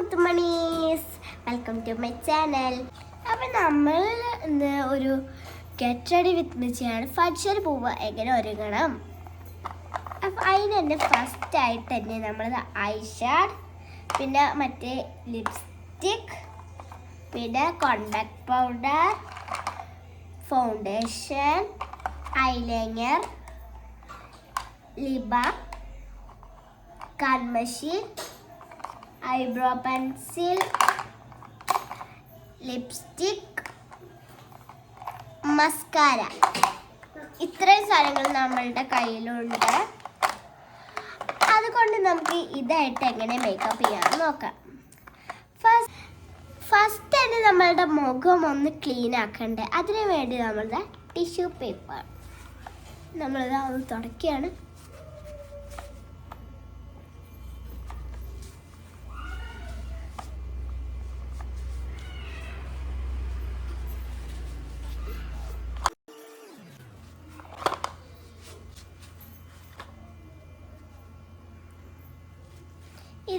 മുത്തുമണീസ്. Welcome to my channel അപ്പം നമ്മൾ ഇന്ന് ഒരു റെഡി വിത്ത് മിച്ചിയാണ് ഫഡ്ഷൽ പൂവ് എങ്ങനെ ഒരുങ്ങണം? അപ്പം അതിന് തന്നെ ഫസ്റ്റ് ആയിട്ട് തന്നെ നമ്മൾ ഐഷാഡ് പിന്നെ മറ്റേ ലിപ്സ്റ്റിക് പിന്നെ കോണ്ടാക്ട് പൗഡർ ഫൗണ്ടേഷൻ ഐലൈനർ ലിബ കൺമഷി ഐബ്രോ പെൻസിൽ ലിപ്സ്റ്റിക് മസ്കാര ഇത്രയും സാധനങ്ങൾ നമ്മളുടെ കയ്യിലുണ്ട്. അതുകൊണ്ട് നമുക്ക് ഇതായിട്ട് എങ്ങനെ മേക്കപ്പ് ചെയ്യാമെന്ന് നോക്കാം. ഫസ്റ്റ് ഫസ്റ്റ് തന്നെ നമ്മളുടെ മുഖം ഒന്ന് ക്ലീൻ ആക്കണ്ടേ. അതിനു വേണ്ടി നമ്മളുടെ ടിഷ്യൂ പേപ്പർ നമ്മളിത് ഒന്ന് തുടക്കുകയാണ്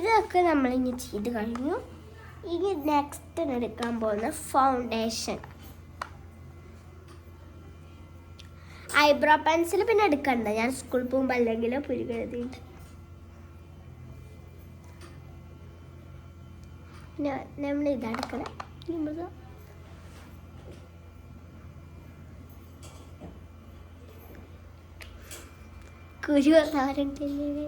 ഇതൊക്കെ നമ്മൾ നമ്മളിങ്ങനെ ചെയ്ത് കഴിഞ്ഞു. ഇനി നെക്സ്റ്റ് എടുക്കാൻ പോകുന്ന ഫൗണ്ടേഷൻ ഐബ്രോ പെൻസിൽ പിന്നെ എടുക്കണ്ട. ഞാൻ സ്കൂൾ പോകുമ്പോൾ അല്ലെങ്കിൽ പുരുകരുതിയിട്ട് നമ്മൾ ഇതെടുക്കണം നമ്മൾ കുരു വന്നവരുണ്ടല്ലേ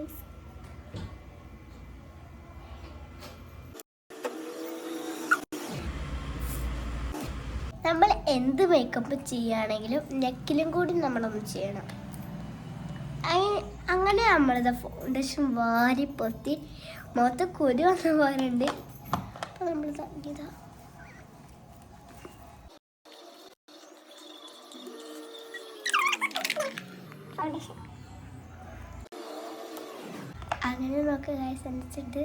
നമ്മൾ എന്ത് മേക്കപ്പ് ചെയ്യുകയാണെങ്കിലും നെക്കിലും കൂടി നമ്മളൊന്ന് ചെയ്യണം. അങ്ങനെ നമ്മളിത് ഫൗണ്ടേഷൻ വാരി പൊത്തി മുഖത്ത് കുരു വന്ന പോലുണ്ട് അപ്പോൾ നമ്മളിത് ഇതാ. അങ്ങനെ നോക്കുക ഗൈസ് എന്നിട്ട്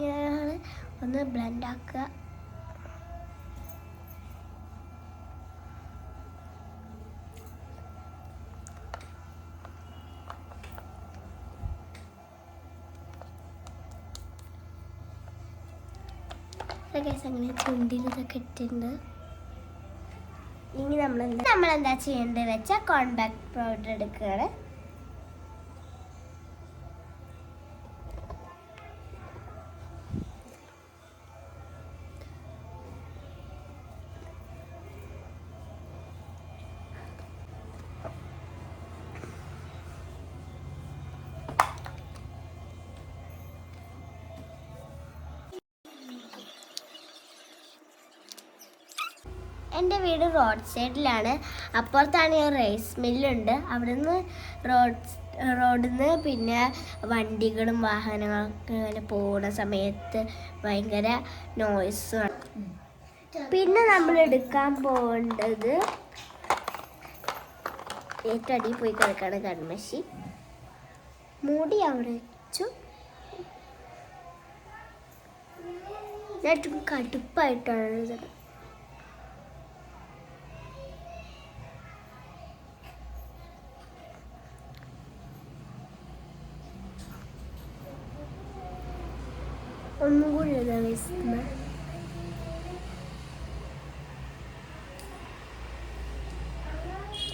ഞാൻ ഒന്ന് ബ്ലെൻഡ് ഗൈസ് അങ്ങനെ ചുണ്ടിൽ ഇതൊക്കെ ഇട്ടിട്ടുണ്ട്. ഇനി നമ്മൾ നമ്മൾ എന്താ ചെയ്യേണ്ടത് വെച്ചാൽ കോൺടാക്ട് പൗഡർ എടുക്കുകയാണ്. എന്റെ വീട് റോഡ് സൈഡിലാണ്. അപ്പുറത്താണ് ഈ റൈസ് മില്ലുണ്ട്. അവിടെ നിന്ന് റോഡ് റോഡിൽ നിന്ന് പിന്നെ വണ്ടികളും വാഹനങ്ങളൊക്കെ ഇങ്ങനെ പോകുന്ന സമയത്ത് ഭയങ്കര നോയ്സും പിന്നെ നമ്മൾ എടുക്കാൻ പോകേണ്ടത് ഏറ്റവും അടിയിൽ പോയി കിടക്കാണ് കൺമശി മൂടി അവിടെ വെച്ചു. ഞാൻ കടുപ്പായിട്ടാണ് ഒന്നും കൂടി വെക്കുന്നത്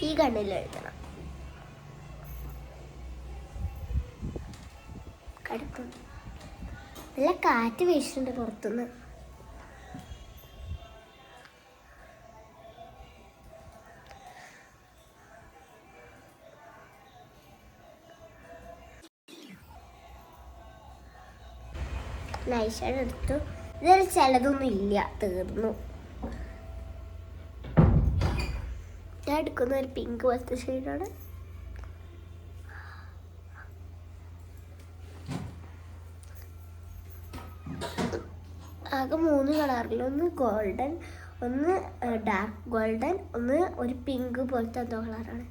ഈ കണ്ണിൽ എഴുതണം കടുപ്പം നല്ല കാറ്റ് വീശുന്നുണ്ട് പുറത്തുനിന്ന്. നൈഷാഡ് എടുത്തു ഇതിൽ ചിലതൊന്നും ഇല്ല. തീർന്നു. ഞാൻ എടുക്കുന്ന ഒരു പിങ്ക് പോലത്തെ ഷെയ്ഡാണ് ആകെ മൂന്ന് കളറിൽ ഒന്ന് ഗോൾഡൻ ഒന്ന് ഡാർക്ക് ഗോൾഡൻ ഒന്ന് ഒരു പിങ്ക് പോലത്തെ എന്തോ കളറാണ്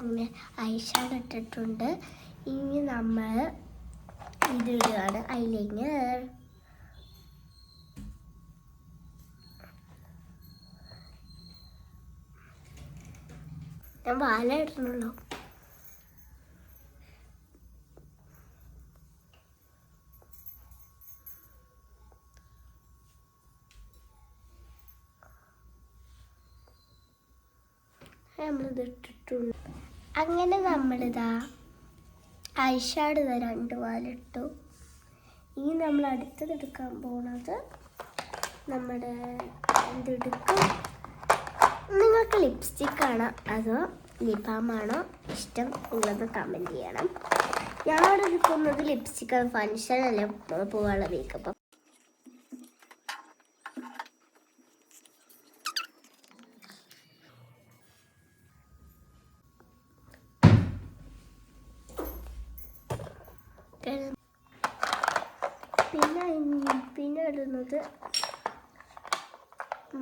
തന്നെ ഐഷാഡ് ഇനി നമ്മൾ ഇതിടുകയാണ് ഐലൈനർ. ഞാൻ വാല ഇടണുള്ളൂ. നമ്മളിത് അങ്ങനെ നമ്മളിതാ ഐഷാഡ് ഇതാ രണ്ട് പാലിട്ടു ഇനി നമ്മൾ അടുത്തത് എടുക്കാൻ പോണത് നമ്മുടെ എന്തെടുക്കും? നിങ്ങൾക്ക് ലിപ്സ്റ്റിക് ആണോ അതോ ലിപാമാണോ ഇഷ്ടം ഉള്ളത് കമന്റ് ചെയ്യണം. ഞാനവിടെ എടുക്കുന്നത് ലിപ്സ്റ്റിക് ഫങ്ഷൻ അല്ലേ പോകാനുള്ള മേക്കപ്പ് പിന്നെ ഇനി- പിന്നെ ഇടുന്നത്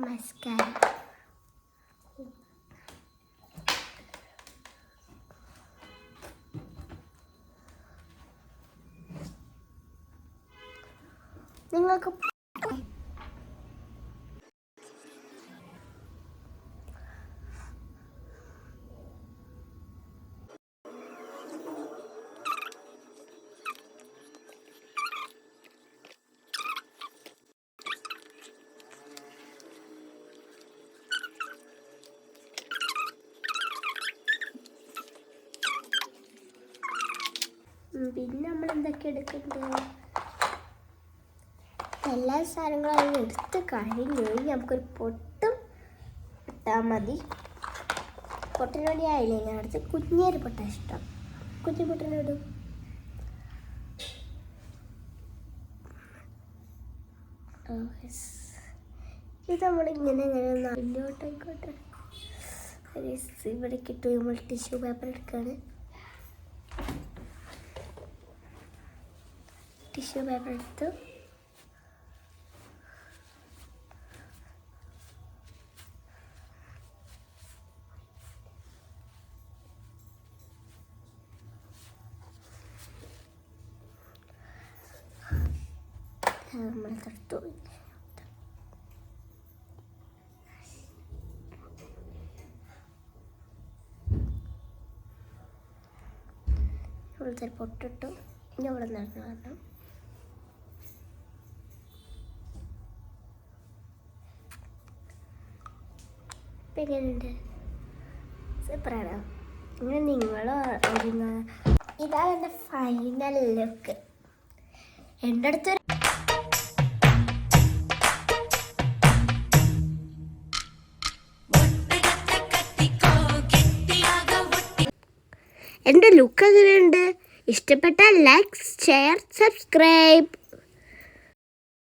മസ്കാര നിങ്ങൾക്ക് എന്തൊക്കെ എല്ലാ സാധനങ്ങളും എടുത്ത് കഴിഞ്ഞു നമുക്കൊരു പൊട്ടും ഇട്ടാൽ മതി. പൊട്ടിനോടി ആയില്ലേ? ഞാൻ അടുത്ത് കുഞ്ഞേരി പൊട്ട ഇഷ്ടം കുഞ്ഞു പൊട്ടിനോട് ഇത് നമ്മളിങ്ങനെ ഇങ്ങനെ നല്ലോട്ടായിക്കോട്ടെ ഇവിടെ കിട്ടും. നമ്മൾ ടിഷ്യൂ പേപ്പർ എടുക്കുകയാണ് ടിഷ്യൂ പേപ്പർ എടുത്തു നമ്മൾ തൊട്ടു ഇവിടുത്തെ പൊട്ടിട്ടു. ഇനി ഇവിടെ നടന്നു വരണം. എങ്ങനെയുണ്ട് സൂപ്പറാണോ ഇങ്ങനെ നിങ്ങൾ ഒരുങ്ങ ഇതാണ് എന്റെ ഫൈനൽ ലുക്ക് എന്റെ അടുത്തൊരു എന്റെ ലുക്ക് എങ്ങനെയുണ്ട്? ഇഷ്ടപ്പെട്ടാൽ ലൈക്ക് ഷെയർ സബ്സ്ക്രൈബ്